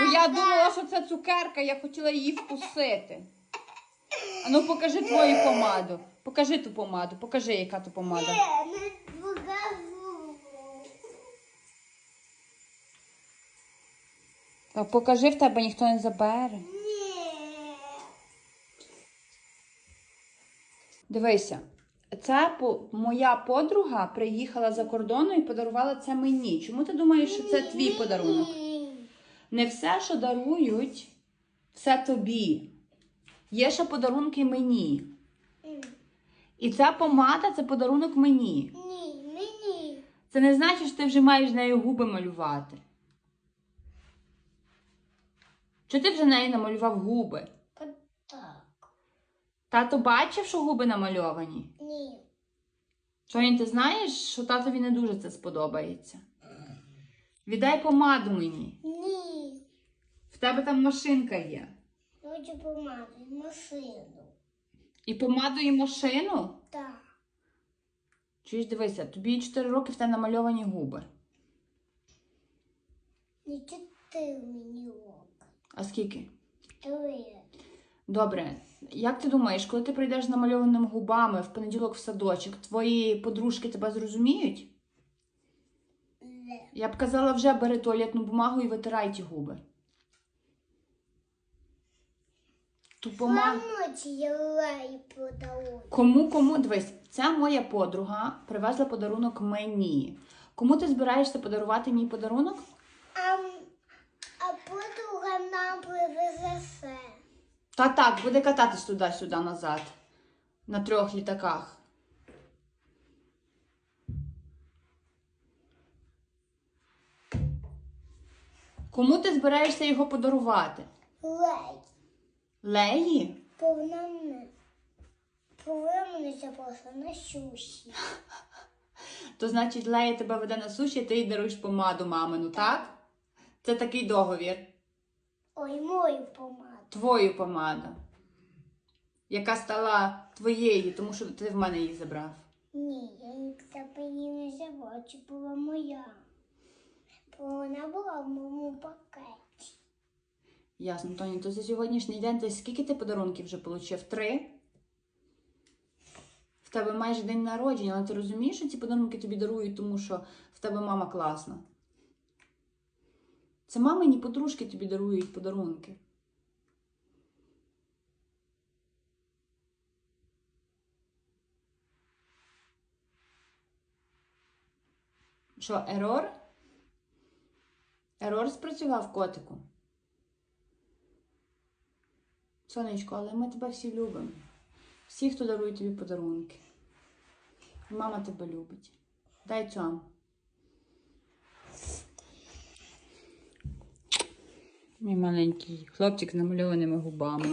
Бо я думала, що це цукерка, я хотіла її вкусити. А ну покажи твою помаду. Покажи ту помаду, покажи, яка ту помада. Я не покажу. Та покажи, в тебе ніхто не забере. Ні. Дивися, це моя подруга приїхала за кордону і подарувала це мені. Чому ти думаєш, що це твій подарунок? Не все, що дарують, все тобі. Є ще подарунки мені. І ця помада це подарунок мені. Ні, мені. Це не значить, що ти вже маєш нею губи малювати. Чи ти вже нею намалював губи? Так. Тато бачив, що губи намальовані? Ні. Соня, ти знаєш, що татові не дуже це сподобається? Віддай помаду мені. Ні. В тебе там машинка є. Хочу помати машину. І помаду, і машину? Так. Чуєш, дивися, тобі 4 роки в тебе намальовані губи. Не чотири мені роки. А скільки? Три. Добре, як ти думаєш, коли ти прийдеш з намальованими губами в понеділок в садочок, твої подружки тебе зрозуміють? Не. Я б казала, вже бери туалетну бумагу і витирай ті губи. Ту помаду. Я лай подарунок. Кому кому дивись, це моя подруга привезла подарунок мені. Кому ти збираєшся подарувати мій подарунок? А, а подруга нам привезе все. Та так, буде кататись туди-сюди назад. На трьох літаках. Кому ти збираєшся його подарувати? Лай. Леї? Повномне. Повернуся просто на суші. То значить, Лея тебе веде на суші, ти їй даруєш помаду мамину, так? Це такий договір. Ой, мою помаду. Твою помаду. Яка стала твоєю, тому що ти в мене її забрав. Ні, я ніхто її не чи була моя. Бо вона була пакеті. Ясно, Тоні, то за сьогоднішній день ти скільки ти подарунків вже отримав? Три? В тебе майже день народження, але ти розумієш, що ці подарунки тобі дарують, тому що в тебе мама класна. Це мамині подружки тобі дарують подарунки. Що, ерор? Ерор спрацював котику? Сонечко, але ми тебе всі любимо. Всі, хто дарує тобі подарунки. Мама тебе любить. Дай цьому. Мій маленький хлопчик з намальованими губами.